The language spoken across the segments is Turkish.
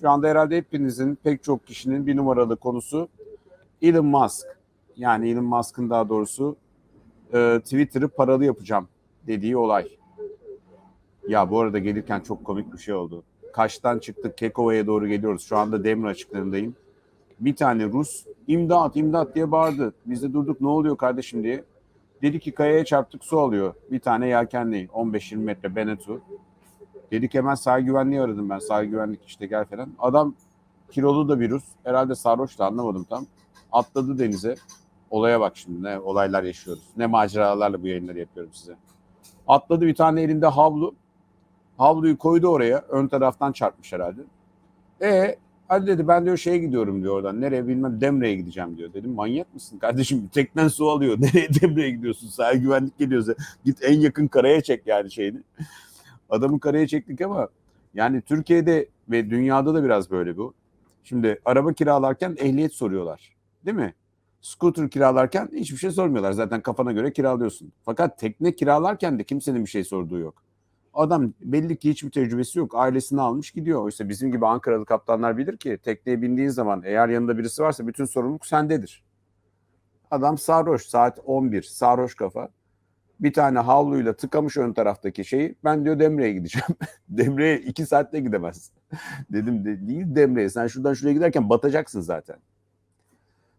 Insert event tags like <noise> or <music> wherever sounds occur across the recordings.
Şu anda herhalde hepinizin pek çok kişinin bir numaralı konusu Elon Musk. Yani Elon Musk'ın daha doğrusu e, Twitter'ı paralı yapacağım dediği olay. Ya bu arada gelirken çok komik bir şey oldu. Kaş'tan çıktık Kekova'ya doğru geliyoruz. Şu anda Demir açıklarındayım. Bir tane Rus imdat imdat diye bağırdı. Biz de durduk ne oluyor kardeşim diye. Dedi ki kayaya çarptık su alıyor. Bir tane yelkenli 15-20 metre Benetu. Dedik hemen sahil güvenliği aradım ben. Sahil güvenlik işte gel falan. Adam kilolu da bir Rus. Herhalde sarhoş da anlamadım tam. Atladı denize. Olaya bak şimdi ne olaylar yaşıyoruz. Ne maceralarla bu yayınları yapıyorum size. Atladı bir tane elinde havlu. Havluyu koydu oraya. Ön taraftan çarpmış herhalde. E hadi dedi ben diyor şeye gidiyorum diyor oradan. Nereye bilmem Demre'ye gideceğim diyor. Dedim manyak mısın kardeşim? Teknen su alıyor. <laughs> Nereye Demre'ye gidiyorsun? Sahil güvenlik geliyorsa git en yakın karaya çek yani şeyini. Adamı karaya çektik ama yani Türkiye'de ve dünyada da biraz böyle bu. Şimdi araba kiralarken ehliyet soruyorlar. Değil mi? Scooter kiralarken hiçbir şey sormuyorlar. Zaten kafana göre kiralıyorsun. Fakat tekne kiralarken de kimsenin bir şey sorduğu yok. Adam belli ki hiçbir tecrübesi yok. Ailesini almış gidiyor. Oysa bizim gibi Ankaralı kaptanlar bilir ki tekneye bindiğin zaman eğer yanında birisi varsa bütün sorumluluk sendedir. Adam sarhoş saat 11 sarhoş kafa. Bir tane havluyla tıkamış ön taraftaki şeyi. Ben diyor Demre'ye gideceğim. <laughs> Demre'ye iki saatte gidemezsin. <laughs> Dedim de, değil Demre'ye. Sen şuradan şuraya giderken batacaksın zaten.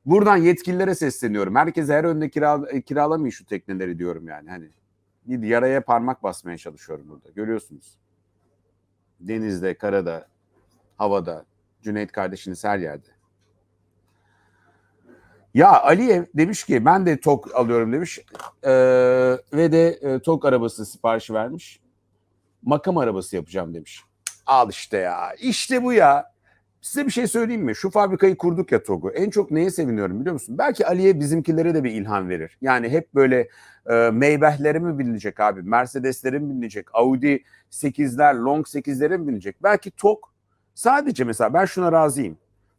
Buradan yetkililere sesleniyorum. Herkese her önde kira, kiralamayın şu tekneleri diyorum yani. Hani yaraya parmak basmaya çalışıyorum burada. Görüyorsunuz. Denizde, karada, havada, Cüneyt kardeşiniz her yerde. Ya Aliyev demiş ki ben de TOK alıyorum demiş Ee, ve de e, TOK arabası siparişi vermiş. Makam arabası yapacağım demiş. Al işte ya işte bu ya. Size bir şey söyleyeyim mi? Şu fabrikayı kurduk ya TOG'u. En çok neye seviniyorum biliyor musun? Belki Aliye bizimkilere de bir ilham verir. Yani hep böyle e, Maybach'lere mi bilinecek abi? Mercedes'lere mi bilinecek? Audi 8'ler, Long 8'lere mi bilinecek? Belki TOG sadece mesela ben şuna razıyım.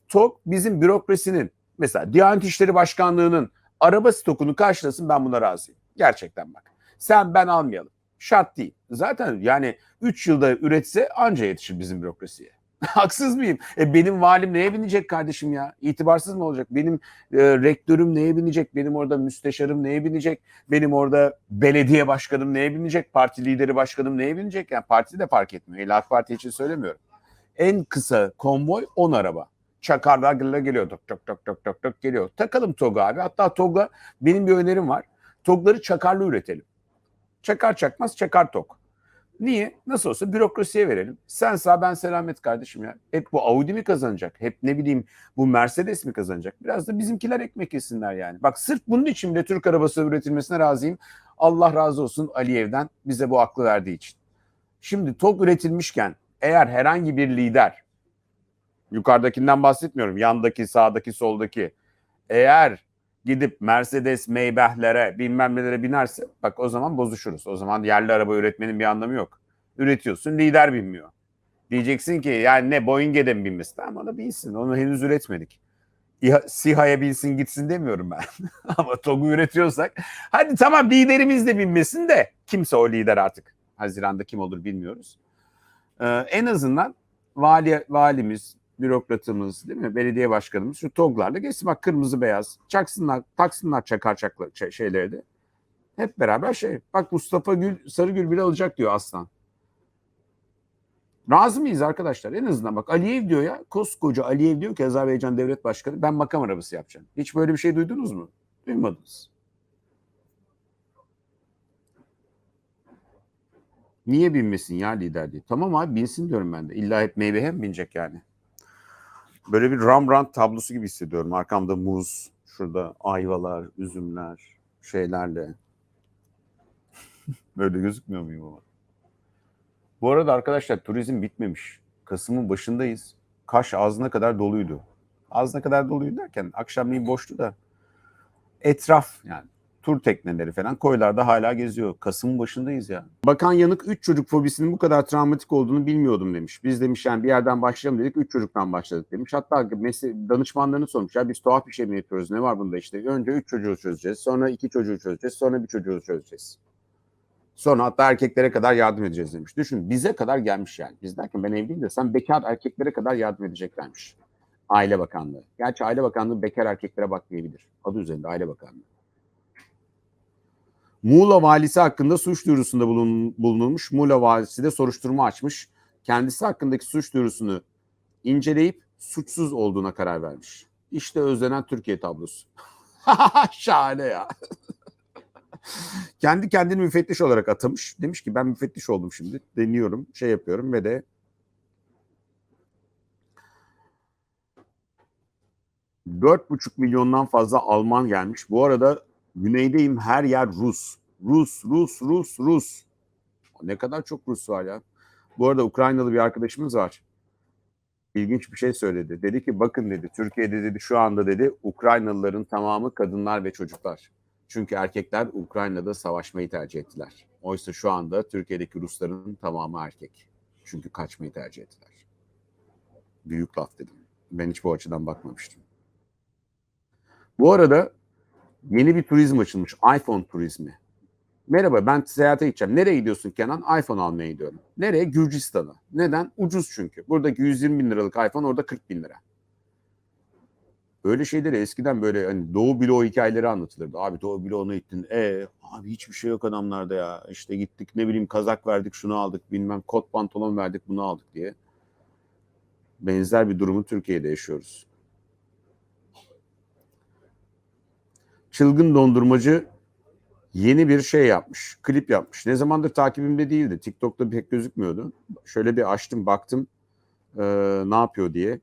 TOG bizim bürokrasinin mesela Diyanet İşleri Başkanlığı'nın araba stokunu karşılasın ben buna razıyım. Gerçekten bak. Sen ben almayalım. Şart değil. Zaten yani 3 yılda üretse anca yetişir bizim bürokrasiye. <laughs> Haksız mıyım? E benim valim neye binecek kardeşim ya? İtibarsız mı olacak? Benim e, rektörüm neye binecek? Benim orada müsteşarım neye binecek? Benim orada belediye başkanım neye binecek? Parti lideri başkanım neye binecek? Yani parti de fark etmiyor. İlla AK Parti için söylemiyorum. En kısa konvoy 10 araba. Çakarlarla geliyor. Tok tok tok tok tok tok geliyor. Takalım TOG'a abi. Hatta TOG'a benim bir önerim var. TOG'ları çakarlı üretelim. Çakar çakmaz çakar TOG. Niye? Nasıl olsa bürokrasiye verelim. Sen sağ ben selamet kardeşim ya. Hep bu Audi mi kazanacak? Hep ne bileyim bu Mercedes mi kazanacak? Biraz da bizimkiler ekmek yesinler yani. Bak sırf bunun için bile Türk arabası üretilmesine razıyım. Allah razı olsun Aliyev'den bize bu aklı verdiği için. Şimdi TOG üretilmişken eğer herhangi bir lider yukarıdakinden bahsetmiyorum. Yandaki, sağdaki, soldaki. Eğer gidip Mercedes, Maybach'lere bilmem nelere binerse bak o zaman bozuşuruz. O zaman yerli araba üretmenin bir anlamı yok. Üretiyorsun lider binmiyor. Diyeceksin ki yani ne Boeing'e de mi binmesin? Tamam ona binsin. Onu henüz üretmedik. İHA, SİHA'ya binsin gitsin demiyorum ben. <laughs> Ama TOG'u üretiyorsak hadi tamam liderimiz de binmesin de kimse o lider artık. Haziranda kim olur bilmiyoruz. Ee, en azından vali, valimiz, bürokratımız değil mi? Belediye başkanımız şu TOG'larla geçsin bak kırmızı beyaz. Çaksınlar, taksınlar çakar çakla şey, şeyleri de. Hep beraber şey. Bak Mustafa Gül, Sarıgül bile alacak diyor Aslan. Razı mıyız arkadaşlar? En azından bak Aliyev diyor ya. Koskoca Aliyev diyor ki Azerbaycan Devlet Başkanı ben makam arabası yapacağım. Hiç böyle bir şey duydunuz mu? Duymadınız. Niye binmesin ya lider diye. Tamam abi binsin diyorum ben de. İlla hep meyveye mi binecek yani? Böyle bir Rembrandt tablosu gibi hissediyorum. Arkamda muz, şurada ayvalar, üzümler, şeylerle. <laughs> Böyle gözükmüyor muyum ama? Bu arada arkadaşlar turizm bitmemiş. Kasım'ın başındayız. Kaş ağzına kadar doluydu. Ağzına kadar doluydu derken akşamleyin boştu da etraf yani tur tekneleri falan koylarda hala geziyor. Kasım'ın başındayız ya. Bakan Yanık 3 çocuk fobisinin bu kadar travmatik olduğunu bilmiyordum demiş. Biz demiş yani bir yerden başlayalım dedik 3 çocuktan başladık demiş. Hatta mesle- danışmanlarını sormuş ya biz tuhaf bir şey mi yapıyoruz ne var bunda işte. Önce 3 çocuğu çözeceğiz sonra 2 çocuğu çözeceğiz sonra bir çocuğu çözeceğiz. Sonra hatta erkeklere kadar yardım edeceğiz demiş. Düşün bize kadar gelmiş yani. Biz derken ben evliyim de sen bekar erkeklere kadar yardım edeceklermiş. Aile Bakanlığı. Gerçi Aile Bakanlığı bekar erkeklere bakmayabilir. Adı üzerinde Aile Bakanlığı. Muğla valisi hakkında suç duyurusunda bulun, bulunulmuş. Muğla valisi de soruşturma açmış. Kendisi hakkındaki suç duyurusunu inceleyip suçsuz olduğuna karar vermiş. İşte özlenen Türkiye tablosu. <laughs> Şahane ya. Kendi kendini müfettiş olarak atamış. Demiş ki ben müfettiş oldum şimdi. Deniyorum, şey yapıyorum ve de 4,5 milyondan fazla Alman gelmiş. Bu arada güneydeyim her yer Rus. Rus, Rus, Rus, Rus. Ne kadar çok Rus var ya. Bu arada Ukraynalı bir arkadaşımız var. İlginç bir şey söyledi. Dedi ki bakın dedi Türkiye'de dedi şu anda dedi Ukraynalıların tamamı kadınlar ve çocuklar. Çünkü erkekler Ukrayna'da savaşmayı tercih ettiler. Oysa şu anda Türkiye'deki Rusların tamamı erkek. Çünkü kaçmayı tercih ettiler. Büyük laf dedim. Ben hiç bu açıdan bakmamıştım. Bu arada yeni bir turizm açılmış. iPhone turizmi. Merhaba ben seyahate gideceğim. Nereye gidiyorsun Kenan? iPhone almaya gidiyorum. Nereye? Gürcistan'a. Neden? Ucuz çünkü. Buradaki 120 bin liralık iPhone orada 40 bin lira. Böyle şeyleri eskiden böyle hani Doğu Bloğu hikayeleri anlatılırdı. Abi Doğu Bloğu'na gittin. E abi hiçbir şey yok adamlarda ya. İşte gittik ne bileyim kazak verdik şunu aldık bilmem kot pantolon verdik bunu aldık diye. Benzer bir durumu Türkiye'de yaşıyoruz. Çılgın dondurmacı yeni bir şey yapmış. Klip yapmış. Ne zamandır takibimde değildi. TikTok'ta pek gözükmüyordu. Şöyle bir açtım baktım e, ne yapıyor diye.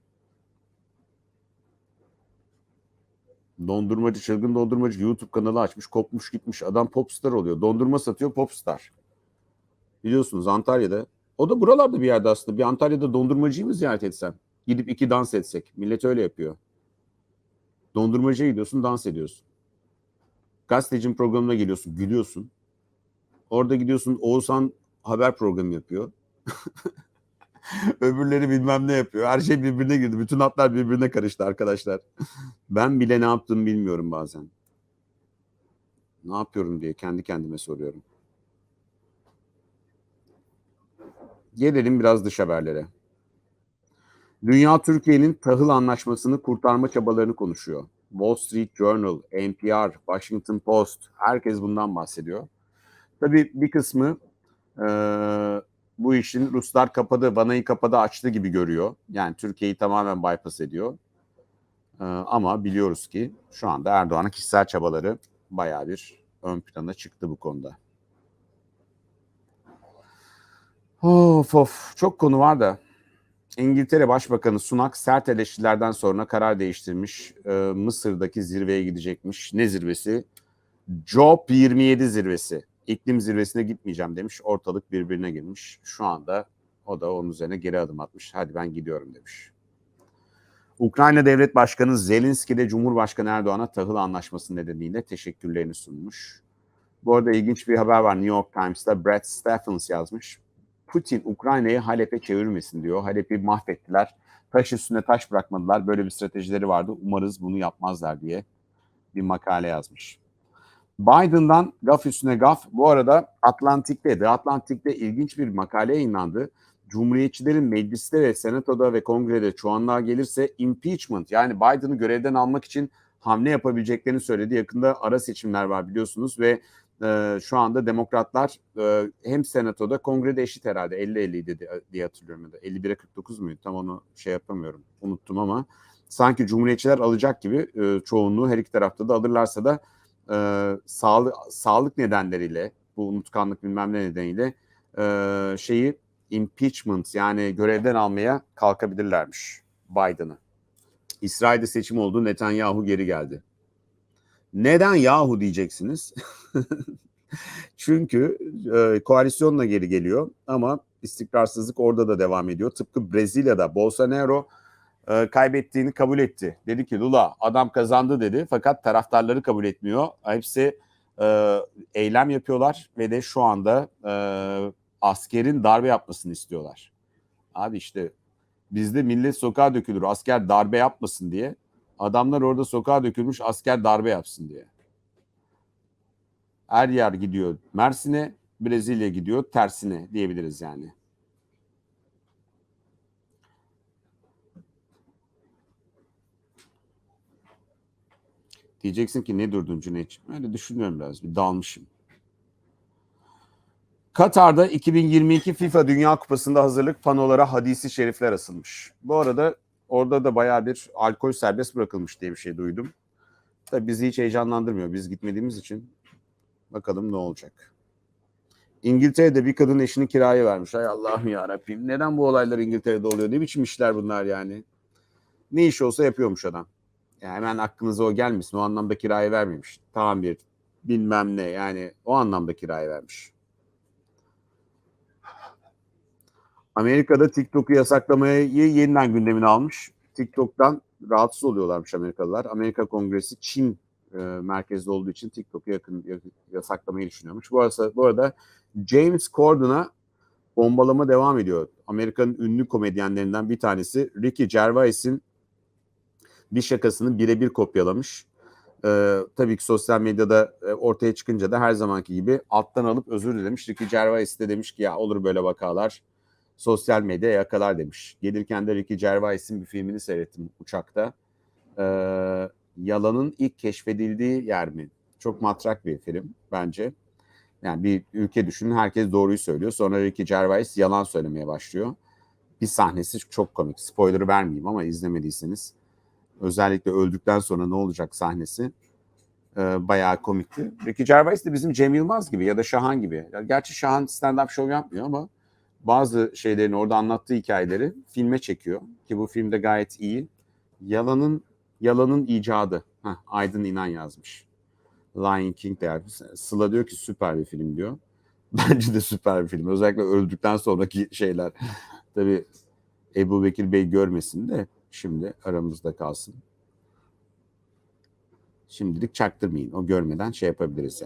Dondurmacı, çılgın dondurmacı YouTube kanalı açmış. Kopmuş gitmiş. Adam popstar oluyor. Dondurma satıyor popstar. Biliyorsunuz Antalya'da. O da buralarda bir yerde aslında. Bir Antalya'da dondurmacıyı mı ziyaret etsem? Gidip iki dans etsek. Millet öyle yapıyor. Dondurmacıya gidiyorsun, dans ediyorsun. Gazetecinin programına geliyorsun, gülüyorsun. Orada gidiyorsun Oğuzhan haber programı yapıyor. <laughs> Öbürleri bilmem ne yapıyor. Her şey birbirine girdi. Bütün hatlar birbirine karıştı arkadaşlar. <laughs> Ben bile ne yaptığımı bilmiyorum bazen. Ne yapıyorum diye kendi kendime soruyorum. Gelelim biraz dış haberlere. Dünya Türkiye'nin tahıl anlaşmasını kurtarma çabalarını konuşuyor. Wall Street Journal, NPR, Washington Post herkes bundan bahsediyor. Tabii bir kısmı e, bu işin Ruslar kapadı, vanayı kapadı açtı gibi görüyor. Yani Türkiye'yi tamamen bypass ediyor. E, ama biliyoruz ki şu anda Erdoğan'ın kişisel çabaları bayağı bir ön plana çıktı bu konuda. Of of çok konu var da İngiltere Başbakanı Sunak sert eleştirilerden sonra karar değiştirmiş. Ee, Mısır'daki zirveye gidecekmiş. Ne zirvesi? COP 27 zirvesi. İklim zirvesine gitmeyeceğim demiş. Ortalık birbirine girmiş. Şu anda o da onun üzerine geri adım atmış. Hadi ben gidiyorum demiş. Ukrayna Devlet Başkanı Zelenski de Cumhurbaşkanı Erdoğan'a tahıl anlaşması nedeniyle teşekkürlerini sunmuş. Bu arada ilginç bir haber var New York Times'ta. Brad Stephens yazmış. Putin Ukrayna'yı Halep'e çevirmesin diyor. Halep'i mahvettiler. Taş üstüne taş bırakmadılar. Böyle bir stratejileri vardı. Umarız bunu yapmazlar diye bir makale yazmış. Biden'dan gaf üstüne gaf. Bu arada Atlantik'te, The Atlantik'te ilginç bir makale yayınlandı. Cumhuriyetçilerin mecliste ve senatoda ve kongrede çoğunluğa gelirse impeachment yani Biden'ı görevden almak için hamle yapabileceklerini söyledi. Yakında ara seçimler var biliyorsunuz ve e, şu anda demokratlar e, hem senatoda kongrede eşit herhalde 50-50 dedi diye hatırlıyorum ya da 51'e 49 muydu tam onu şey yapamıyorum unuttum ama sanki cumhuriyetçiler alacak gibi e, çoğunluğu her iki tarafta da alırlarsa da e, sağlık sağlık nedenleriyle bu unutkanlık bilmem ne nedeniyle e, şeyi impeachment yani görevden almaya kalkabilirlermiş Biden'ı. İsrail'de seçim oldu Netanyahu geri geldi. Neden Yahu diyeceksiniz? <laughs> Çünkü e, koalisyonla geri geliyor ama istikrarsızlık orada da devam ediyor. Tıpkı Brezilya'da Bolsonaro e, kaybettiğini kabul etti. Dedi ki Lula adam kazandı dedi fakat taraftarları kabul etmiyor. Hepsi e, eylem yapıyorlar ve de şu anda e, askerin darbe yapmasını istiyorlar. Abi işte bizde millet sokağa dökülür asker darbe yapmasın diye. Adamlar orada sokağa dökülmüş asker darbe yapsın diye. Her yer gidiyor Mersin'e. Brezilya gidiyor tersine diyebiliriz yani. Diyeceksin ki ne durdun Cüneyt'ciğim? Öyle düşünüyorum biraz. Bir dalmışım. Katar'da 2022 FIFA Dünya Kupası'nda hazırlık panolara hadisi şerifler asılmış. Bu arada orada da bayağı bir alkol serbest bırakılmış diye bir şey duydum. Tabii bizi hiç heyecanlandırmıyor. Biz gitmediğimiz için bakalım ne olacak. İngiltere'de bir kadın eşini kiraya vermiş. Ay Allah'ım ya Rabbim. Neden bu olaylar İngiltere'de oluyor? Ne biçim işler bunlar yani? Ne iş olsa yapıyormuş adam. Yani hemen aklınıza o gelmesin. O anlamda kiraya vermemiş. Tamam bir bilmem ne yani o anlamda kiraya vermiş. Amerika'da TikTok'u yasaklamayı yeniden gündemine almış. TikTok'tan rahatsız oluyorlarmış Amerikalılar. Amerika Kongresi Çin e, merkezli olduğu için TikTok'u yakın, yasaklamayı düşünüyormuş. Bu arada, bu arada James Corden'a bombalama devam ediyor. Amerika'nın ünlü komedyenlerinden bir tanesi Ricky Gervais'in bir şakasını birebir kopyalamış. Ee, tabii ki sosyal medyada e, ortaya çıkınca da her zamanki gibi alttan alıp özür dilemiş. Ricky Gervais de demiş ki ya olur böyle vakalar sosyal medya yakalar demiş. Gelirken de Ricky Gervais'in bir filmini seyrettim uçakta. Ee, yalanın ilk keşfedildiği yer mi? Çok matrak bir film bence. Yani bir ülke düşünün herkes doğruyu söylüyor. Sonra Ricky Gervais yalan söylemeye başlıyor. Bir sahnesi çok komik. Spoiler vermeyeyim ama izlemediyseniz. Özellikle öldükten sonra ne olacak sahnesi e, bayağı komikti. Ricky Gervais de bizim Cem Yılmaz gibi ya da Şahan gibi. Gerçi Şahan stand-up show yapmıyor ama bazı şeylerini orada anlattığı hikayeleri filme çekiyor. Ki bu filmde gayet iyi. Yalanın yalanın icadı. Heh, Aydın İnan yazmış. Lion King de. Sıla diyor ki süper bir film diyor. <laughs> Bence de süper bir film. Özellikle öldükten sonraki şeyler. <laughs> Tabii Ebu Bekir Bey görmesin de şimdi aramızda kalsın. Şimdilik çaktırmayın. O görmeden şey yapabiliriz yani.